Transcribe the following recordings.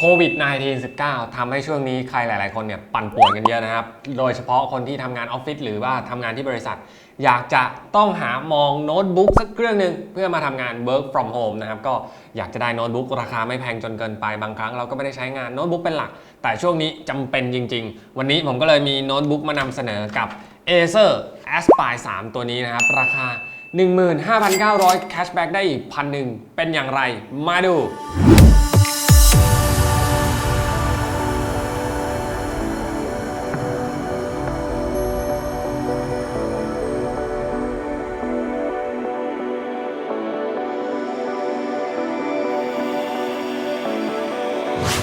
โควิด -19 19ทำให้ช่วงนี้ใครหลาย ๆ คนเนี่ยปั่นป่วนกันเยอะนะครับ โดยเฉพาะคนที่ทำงานออฟฟิศหรือว่าทำงานที่บริษัท อยากจะต้องหามองโน้ตบุ๊กสักเครื่องหนึ่งเพื่อมาทำงาน work from home นะครับ ก็อยากจะได้โน้ตบุ๊กราคาไม่แพงจนเกินไปบางครั้งเราก็ไม่ได้ใช้งานโน้ตบุ๊กเป็นหลัก แต่ช่วงนี้จำเป็นจริง ๆ วันนี้ผมก็เลยมีโน้ตบุ๊กมานำเสนอกับ Acer Aspire 3 ตัวนี้นะครับราคา 15,900 cashback ได้อีกพันหนึ่งเป็นอย่างไรมาดู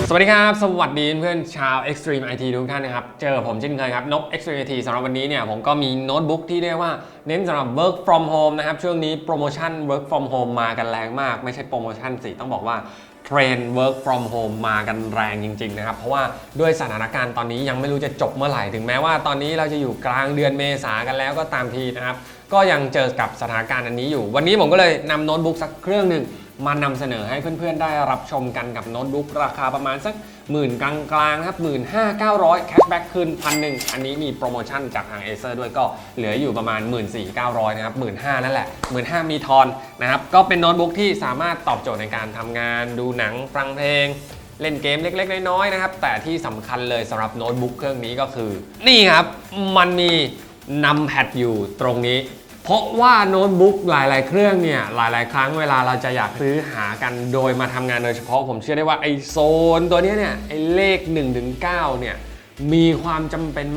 สวัสดีครับ สวัสดีเพื่อนชาว Extreme IT ทุกท่านนะครับ เจอผมเช่นเคยครับ นก Extreme IT สำหรับวันนี้เนี่ยผมก็มีโน้ตบุ๊กที่เรียกว่าเน้นสำหรับ work from home นะครับ ช่วงนี้โปรโมชั่น work from home มากันแรงมาก ไม่ใช่โปรโมชั่นสิ ต้องบอกว่าเทรน work from home มากันแรงจริง ๆ นะครับ เพราะว่าด้วยสถานการณ์ตอนนี้ยังไม่รู้จะจบเมื่อไหร่ ถึงแม้ว่าตอนนี้เราจะอยู่กลางเดือนเมษากันแล้วก็ตามทีนะครับ ก็ยังเจอกับสถานการณ์อันนี้อยู่ วันนี้ผมก็เลยนำโน้ตบุ๊กสักเครื่องหนึ่ง มานำเสนอให้เพื่อนๆ ได้รับชมกันกับโน้ตบุ๊กราคาประมาณสักหมื่นกลางๆนะครับหมื่นห้าเก้าร้อยแคชแบ็กคืนพันหนึ่งอันนี้มีโปรโมชั่นจากทาง Acer ด้วยก็เหลืออยู่ประมาณ 1 4 9 0 0นะครับหมื่นห้านั่นแหละหมื่นห้ามีทอนนะครับก็เป็นโน้ตบุ๊กที่สามารถตอบโจทย์ในการทำงาน ดูหนังฟังเพลงเล่นเกมเล็กๆ น้อยๆนะครับ แต่ที่สำคัญเลยสำหรับโน้ตบุ๊กเครื่องนี้ก็คือ นี่ครับ มันมีนำแพดอยู่ตรงนี้ เพราะว่าโน้ตบุ๊กหลาย ๆ เครื่องเนี่ยหลาย ๆ ครั้งเวลาเราจะอยากซื้อหากันโดยมาทำงานโดยเฉพาะผมเชื่อได้ว่าไอโซนตัวเนี้ยเนี่ยไอเลข1-9เนี่ยมีความจำเป็น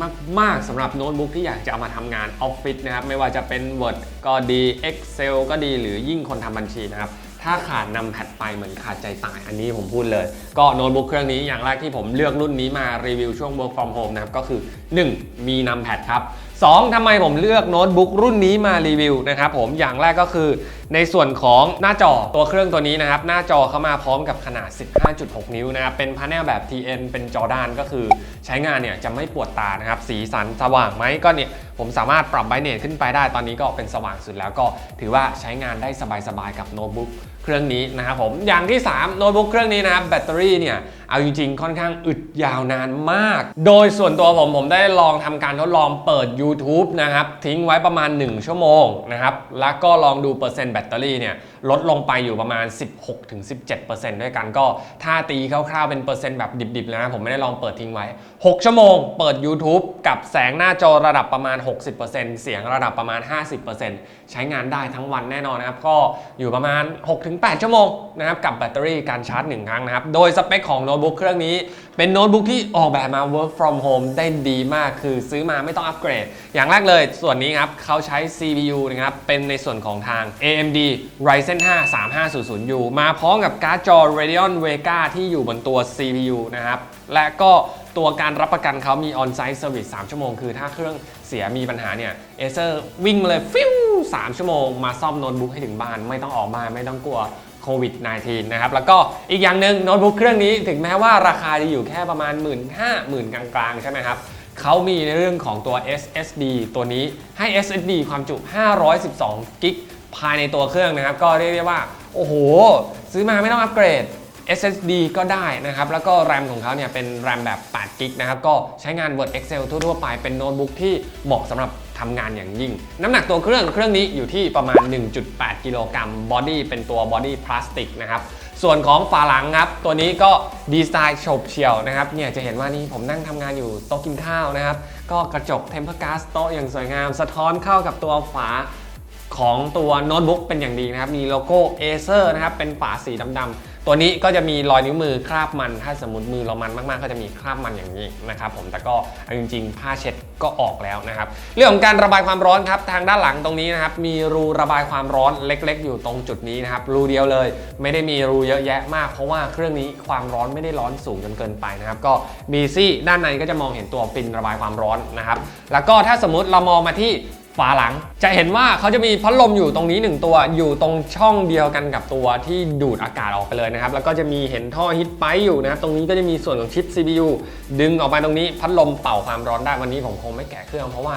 มาก ๆสำหรับโน้ตบุ๊กที่อยากจะเอามาทำงานออฟฟิศนะครับไม่ว่าจะเป็น Word ก็ดี Excel ก็ดีหรือยิ่งคนทำบัญชีนะครับ ถ้าขาดนำแพดไปเหมือนขาดใจตายอันนี้ผมพูดเลย ก็โน้ตบุ๊กเครื่องนี้อย่างแรกที่ผมเลือกรุ่นนี้มารีวิวช่วง work from home นะครับ ก็คือ 1. มีนำแพดครับ 2. ทำไมผมเลือกโน้ตบุ๊กรุ่นนี้มารีวิวนะครับผมอย่างแรกก็คือ ในส่วนของหน้าจอตัวเครื่องตัวนี้นะครับ หน้าจอเข้ามาพร้อมกับขนาด 15.6 นิ้วนะครับ เป็นพาเนลแบบ TN เป็นจอด้านก็คือ ใช้งานเนี่ยจะไม่ปวดตานะครับสีสันสว่างไหมก็เนี่ย ผมสามารถปรับไบเนตขึ้นไปได้ตอนนี้ก็เป็นสว่างสุดแล้วก็ถือว่าใช้งานได้สบายๆกับโน้ตบุ๊ก เครื่องนี้นะครับผมอย่างที่3โน้ตบุ๊กเครื่องนี้นะครับแบตเตอรี่เนี่ยเอาจริงๆ ค่อนข้างอึดยาวนานมาก โดยส่วนตัวผมผมได้ลองทำการทดลองเปิด YouTube นะครับ ทิ้งไว้ประมาณ 1 ชั่วโมงนะครับ แล้วก็ลองดูเปอร์เซ็นต์แบตเตอรี่เนี่ยลดลงไปอยู่ประมาณ 16-17%ด้วยกันก็ ถ้าตีคร่าวๆเป็นเปอร์เซ็นต์แบบดิบๆแล้วนะผมไม่ได้ลองเปิดทิ้งไว้ 6 ชั่วโมง เปิด YouTube กับแสงหน้าจอระดับประมาณ 60%เสียงระดับประมาณ 50%ใช้งานได้ทั้งวันแน่นอนนะครับก็อยู่ประมาณ8 ชั่วโมงนะครับกับแบตเตอรี่การชาร์จ 1 ครั้งนะครับ โดยสเปคของโน้ตบุ๊กเครื่องนี้ เป็นโน้ตบุ๊กที่ออกแบบมา work from home ได้ดีมากคือซื้อมาไม่ต้องอัปเกรด อย่างแรกเลยส่วนนี้ครับเขาใช้ CPU นะครับเป็นในส่วนของทาง AMD Ryzen 5 3500U มาพร้อมกับการ์ดจอ Radeon Vega ที่อยู่บนตัว CPU นะครับและก็ตัวการรับประกันเขามี on-site service 3 ชั่วโมง คือถ้าเครื่อง เสียมีปัญหาเนี่ย Acer วิ่งมาเลยฟิว3ชั่วโมงมาซ่อมโน้ตบุ๊กให้ถึงบ้าน ไม่ต้องออกบ้าไม่ต้องกลัวโควิด -19 นะครับ แล้วก็อีกอย่างหนึ่งโน้ตบุ๊กเครื่องนี้ถึงแม้ว่าราคาจะอยู่แค่ประมาณ 1 5 0 0 0 0 กลางๆ ใช่ไหมครับเขามีในเรื่องของตัว SSD ตัวนี้ให้ SSD ความจุ 512 กิก ภายในตัวเครื่องนะครับ ก็เรียกได้ว่า โอ้โห ซื้อมาไม่ต้องอัปเกรด SSD ก็ได้นะครับ แล้วก็ RAM ของเขาเนี่ยเป็น RAM แบบ8กิกนะครับ ก็ใช้งาน Word Excel ทั่วๆไปเป็นโน้ตบุ๊กที่เหมาะสำหรับทำงานอย่างยิ่ง น้ำหนักตัวเครื่องเครื่องนี้อยู่ที่ประมาณ 1.8 กิโลกรัมบอดี้เป็นตัวบอดี้พลาสติกนะครับ ส่วนของฝาหลังครับ ตัวนี้ก็ดีไซน์โฉบเฉี่ยวนะครับ เนี่ยจะเห็นว่านี่ผมนั่งทำงานอยู่โต๊ะกินข้าวนะครับ ก็กระจกเทมเพอร์กาซโต๊ะอย่างสวยงาม สะท้อนเข้ากับตัวฝาของตัวโน้ตบุ๊กเป็นอย่างดีนะครับ มีโลโก้ Acer นะครับ เป็นฝาสีดำๆ ตัวนี้ก็จะมีรอยนิ้วมือคราบมัน ถ้าสมมติมือเรามันมากๆ ก็จะมีคราบมันอย่างนี้นะครับผมแต่ก็จริงๆ ผ้าเช็ดก็ออกแล้วนะครับ เรื่องของการระบายความร้อนครับทางด้านหลังตรงนี้นะครับมีรูระบายความร้อนเล็ก ๆ อยู่ตรงจุดนี้นะครับรูเดียวเลย ไม่ได้มีรูเยอะแยะมาก เพราะว่าเครื่องนี้ความร้อนไม่ได้ร้อนสูงจนเกินไปนะครับก็มีซี่ด้านในก็จะมองเห็นตัวปินระบายความร้อนนะครับแล้วก็ถ้าสมมติเรามองมาที่ ฝาหลัง จะเห็นว่าเขาจะมีพัดลมอยู่ตรงนี้ 1 ตัว อยู่ตรงช่องเดียวกันกับตัวที่ดูดอากาศออกไปเลยนะครับ แล้วก็จะมีเห็นท่อฮิตไปอยู่นะครับ ตรงนี้ก็จะมีส่วนของชิป CPU ดึงออกไปตรงนี้ พัดลมเป่าความร้อนได้ วันนี้ผมคงไม่แกะเครื่องเพราะว่า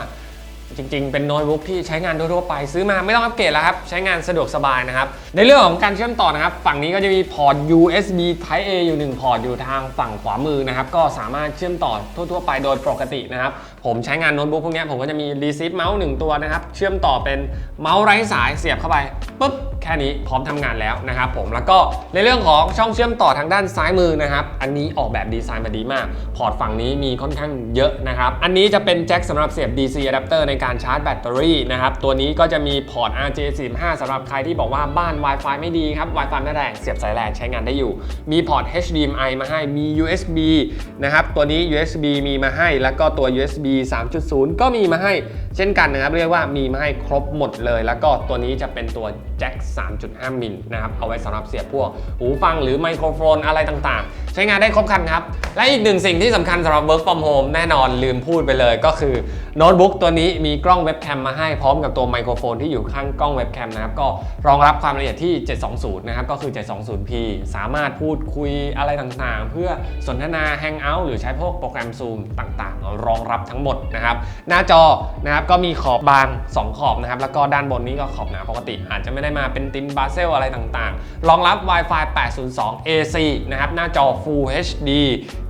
จริงๆ เป็นโน้ตบุ๊กที่ใช้งานทั่วๆไปซื้อมาไม่ต้องอัปเกรดแล้วครับ ใช้งานสะดวกสบายนะครับ ในเรื่องของการเชื่อมต่อนะครับ ฝั่งนี้ก็จะมีพอร์ต USB Type A อยู่ 1 พอร์ตอยู่ทางฝั่งขวามือนะครับ ก็สามารถเชื่อมต่อทั่วๆ ไปโดยปกตินะครับ ผมใช้งานโน้ตบุ๊กพวกนี้ผมก็จะมี Receive เมาส์หนึ่งตัวนะครับ เชื่อมต่อเป็นเมาส์ไร้สายเสียบเข้าไปปุ๊บแค่นี้พร้อมทำงานแล้วนะครับผมแล้วก็ในเรื่องของช่องเชื่อมต่อทางด้านซ้ายมือนะครับ อันนี้ออกแบบดีไซน์มาดีมาก พอร์ตฝั่งนี้มีค่อนข้างเยอะนะครับ อันนี้จะเป็นแจ็คสำหรับเสียบ DC adapter ในการชาร์จแบตเตอรี่นะครับตัวนี้ก็จะมีพอร์ต RJ45 สำหรับใครที่บอกว่าบ้าน Wi-Fi ไม่ดีครับ Wi-Fi ไม่แรงเสียบสายแลนใช้งานได้อยู่ มีพอร์ต HDMI มาให้มี USB นะครับตัวนี้ USB มีมาให้แล้วก็ตัว USB 3.0 ก็มีมาให้เช่นกันนะครับ เรียกว่ามีมาให้ครบหมดเลย แล้วก็ตัวนี้จะเป็นตัวแจ็ค3.5 มิลนะครับเอาไว้สำหรับเสียบพวกหูฟังหรือไมโครโฟนอะไรต่างๆ ใช้งานได้ครบครันครับ และอีกหนึ่งสิ่งที่สำคัญสำหรับ work from home แน่นอนลืมพูดไปเลยก็คือโน้ตบุ๊กตัวนี้มีกล้องเว็บแคมมาให้พร้อมกับตัวไมโครโฟนที่อยู่ข้างกล้องเว็บแคมนะครับ ก็รองรับความละเอียดที่ 720 นะครับ ก็คือ 720p สามารถพูดคุยอะไรต่างๆ เพื่อสนทนา Hangout หรือใช้พวกโปรแกรม Zoom ต่างๆ รองรับทั้งหมดนะครับ หน้าจอนะครับก็มีขอบบาง 2 ขอบนะครับ แล้วก็ด้านบนนี้ก็ขอบหนาปกติ อาจจะไม่ได้มาเป็นตินบาเซลอะไรต่างๆ รองรับ Wi-Fi 802 AC นะครับหน้าจอ Full HD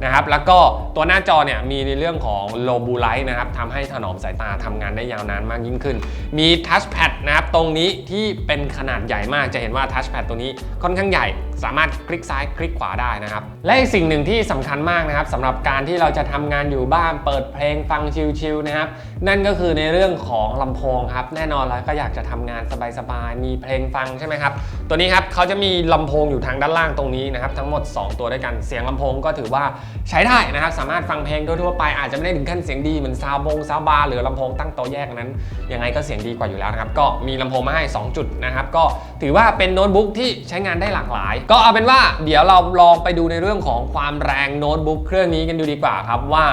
นะครับแล้วก็ตัวหน้าจอเนี่ยมีในเรื่องของ Low Blue Light นะครับทำให้ถนอมสายตาทำงานได้ยาวนานมากยิ่งขึ้น มี Touch Pad นะครับตรงนี้ที่เป็นขนาดใหญ่มากจะเห็นว่า Touch Pad ตัวนี้ค่อนข้างใหญ่ สามารถคลิกซ้ายคลิกขวาได้นะครับ และอีกสิ่งหนึ่งที่สำคัญมากนะครับสำหรับการที่เราจะทำงานอยู่บ้านเปิดเพลงฟังชิลๆนะครับ นั่นก็คือในเรื่องของลำโพงครับ แน่นอนแล้วก็อยากจะทำงานสบายๆมีเพลงฟังใช่ไหมครับตัวนี้ครับเขาจะมีลำโพงอยู่ทางด้านล่างตรงนี้นะครับทั้งหมด 2 ตัวด้วยกันเสียงลำโพงก็ถือว่าใช้ได้นะครับสามารถฟังเพลงทั่วๆไปอาจจะไม่ได้ถึงขั้นเสียงดีเหมือนซาวบงซาวบาร์หรือลำโพงตั้งโต๊ะแยกนั้นยังไงก็เสียงดีกว่าอยู่แล้วนะครับก็มีลำโพงมาให้ 2 จุดนะครับก็ถือว่าเป็นโน้ตบุ๊กที่ใช้งานได้หลากหลายก็เอาเป็นว่าเดี๋ยวเราลองไปดูในเรื่องของความแรงโน้ตบุ๊กเครื่องนี้กันดูดีกว่าครับว่า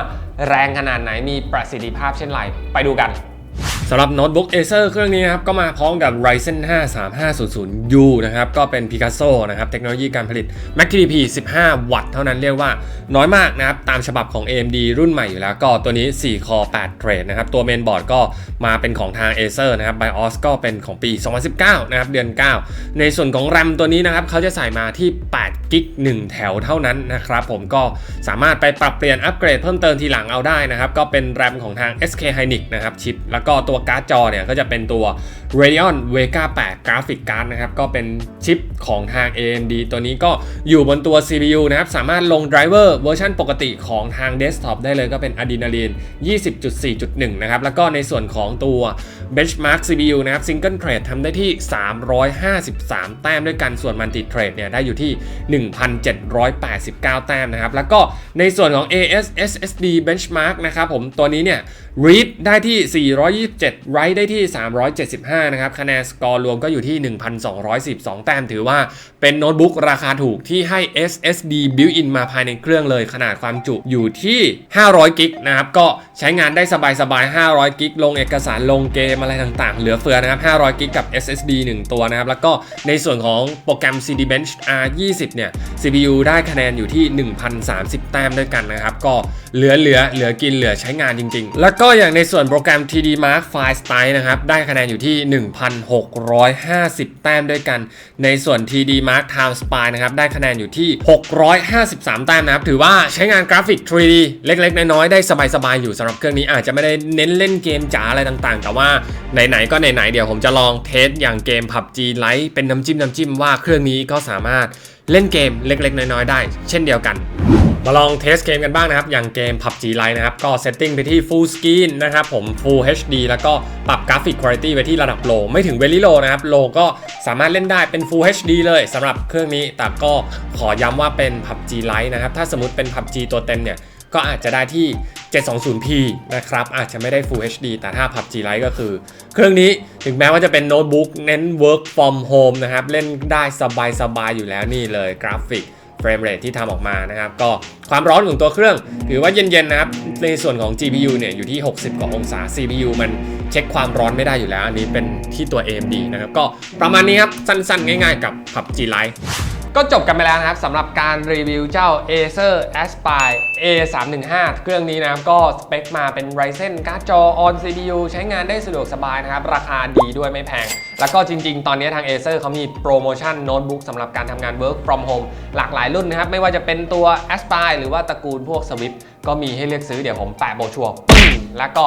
แรงขนาดไหนมีประสิทธิภาพเช่นไรไปดูกัน สำหรับโน้ตบุ๊ก Acer เครื่องนี้นะครับก็มาพร้อมกับ Ryzen 5 3500U นะครับก็เป็น Picasso นะครับเทคโนโลยีการผลิต Mac TDP 15 วัตต์เท่านั้นเรียกว่าน้อยมากนะครับตามฉบับของ AMD รุ่นใหม่อยู่แล้ว ก็ตัวนี้ 4 คอ 8 เทรดนะครับตัวเมนบอร์ดก็มาเป็นของทาง Acer นะครับ BIOS ก็เป็นของปี 2019 นะครับเดือน 9 ในส่วนของ RAM ตัวนี้นะครับเขาจะใส่มาที่8กิก1แถวเท่านั้นนะครับผมก็สามารถไปปรับเปลี่ยนอัปเกรดเพิ่มเติมทีหลังเอาได้นะครับก็เป็น RAM ของทาง SK Hynix นะครับชิปแล้วก็ตัวการ์ดจอเนี่ยก็จะเป็นตัว Radeon Vega 8 Graphic Card นะครับก็เป็นชิปของทาง AMD ตัวนี้ก็อยู่บนตัว CPU นะครับสามารถลงไดรเวอร์เวอร์ชันปกติของทาง Desktop ได้เลยก็เป็น Adrenalin 20.4.1 นะครับ แล้วก็ในส่วนของตัว Benchmark CPU นะครับ Single Thread ทำได้ที่ 353 แต้มด้วยกันส่วน Multi Thread เนี่ยได้อยู่ที่ 1,789 แต้มนะครับ แล้วก็ในส่วนของ AS SSD Benchmark นะครับผมตัวนี้เนี่ย read ได้ที่ 427 write ได้ที่ 375นะครับคะแนนสกอร์รวมก็อยู่ที่ 1,212 แต้มถือว่าเป็นโน้ตบุ๊กราคาถูกที่ให้ SSD built-in มาภายในเครื่องเลยขนาดความจุอยู่ที่ 500 กิกนะครับก็ใช้งานได้สบายๆ 500 กิกลงเอกสารลงเกมอะไรต่างๆ เหลือเฟือนะครับ 500 กิกกับ SSD 1 ตัวนะครับ แล้วก็ในส่วนของโปรแกรม CD Bench R20 เนี่ย CPU ได้คะแนนอยู่ที่ 1,030 แต้มด้วยกันนะครับ ก็เหลือเหลือเหลือกินเหลือใช้งานจริงๆ แล้วก็อย่างในส่วนโปรแกรม TD Mark File Style นะครับ ได้คะแนนอยู่ที่1,650 แต้มด้วยกัน ในส่วน TD Mark Time Spy นะครับ ได้คะแนนอยู่ที่ 653 แต้มนะครับ ถือว่าใช้งานกราฟิก 3D เล็กๆ น้อยๆ ได้สบายๆ อยู่สำหรับเครื่องนี้อาจจะไม่ได้เน้นเล่นเกมจ๋าอะไรต่างๆ แต่ว่าไหนๆ ก็ไหนๆ เดี๋ยวผมจะลองเทสอย่างเกม PUBG Lite เป็นน้ำจิ้มน้ำจิ้มว่าเครื่องนี้ก็สามารถ เล่นเกมเล็กๆ น้อยๆ ได้ เช่นเดียวกัน มาลองเทสเกมกันบ้างนะครับ อย่างเกม PUBG Lite นะครับ ก็เซตติ้งไปที่ Full Screen นะครับผม Full HD แล้วก็ปรับกราฟิกคุณภาพไว้ที่ระดับ Low ไม่ถึง Very Low นะครับ Low ก็สามารถเล่นได้เป็น Full HD เลยสำหรับเครื่องนี้ แต่ก็ขอย้ำว่าเป็น PUBG Lite นะครับ ถ้าสมมติเป็น PUBG ตัวเต็มเนี่ยก็อาจจะได้ที่ 720p นะครับอาจจะไม่ได้ Full HD แต่ถ้า PUBG Lite ก็คือ เครื่องนี้ถึงแม้ว่าจะเป็นโน้ตบุ๊กเน้น work from home นะครับ เล่นได้สบายๆ อยู่แล้วนี่เลยกราฟิกเฟรมเรทที่ทำออกมานะครับ ก็ความร้อนของตัวเครื่อง ถือว่าเย็นๆนะครับ ในส่วนของ GPU เนี่ยอยู่ที่ 60 กว่าองศา CPU มันเช็คความร้อนไม่ได้อยู่แล้ว อันนี้เป็นที่ตัว AMD นะครับ ก็ประมาณนี้ครับ สั้นๆ ง่ายๆ กับ PUBG Lite ก็จบกันไปแล้วนะครับสำหรับการรีวิวเจ้า Acer Aspire A315 เครื่องนี้นะครับก็สเปคมาเป็น Ryzen การ์ดจอ on CPU ใช้งานได้สะดวกสบายนะครับ ราคาดีด้วยไม่แพง แล้วก็จริง ๆ ตอนนี้ทาง Acer เขามีโปรโมชั่นโน้ตบุ๊กสำหรับการทำงาน work from home หลากหลายรุ่นนะครับ ไม่ว่าจะเป็นตัว Aspire หรือว่าตระกูลพวก Swift ก็มีให้เลือกซื้อเดี๋ยวผมแปะโบชัวร์ปึ้งแล้วก็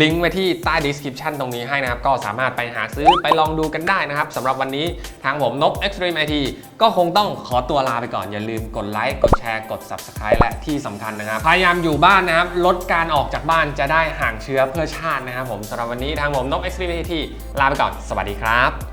ลิงก์ไว้ที่ใต้ description ตรงนี้ให้นะครับ ก็สามารถไปหาซื้อไปลองดูกันได้นะครับสำหรับวันนี้ทางผมนบ Extreme IT ก็คงต้องขอตัวลาไปก่อน อย่าลืมกดไลค์กดแชร์กด Subscribe และที่สำคัญนะครับ พยายามอยู่บ้านนะครับ ลดการออกจากบ้านจะได้ห่างเชื้อเพื่อชาตินะครับผมสำหรับวันนี้ทางผมนบ Extreme IT ลาไปก่อน สวัสดีครับ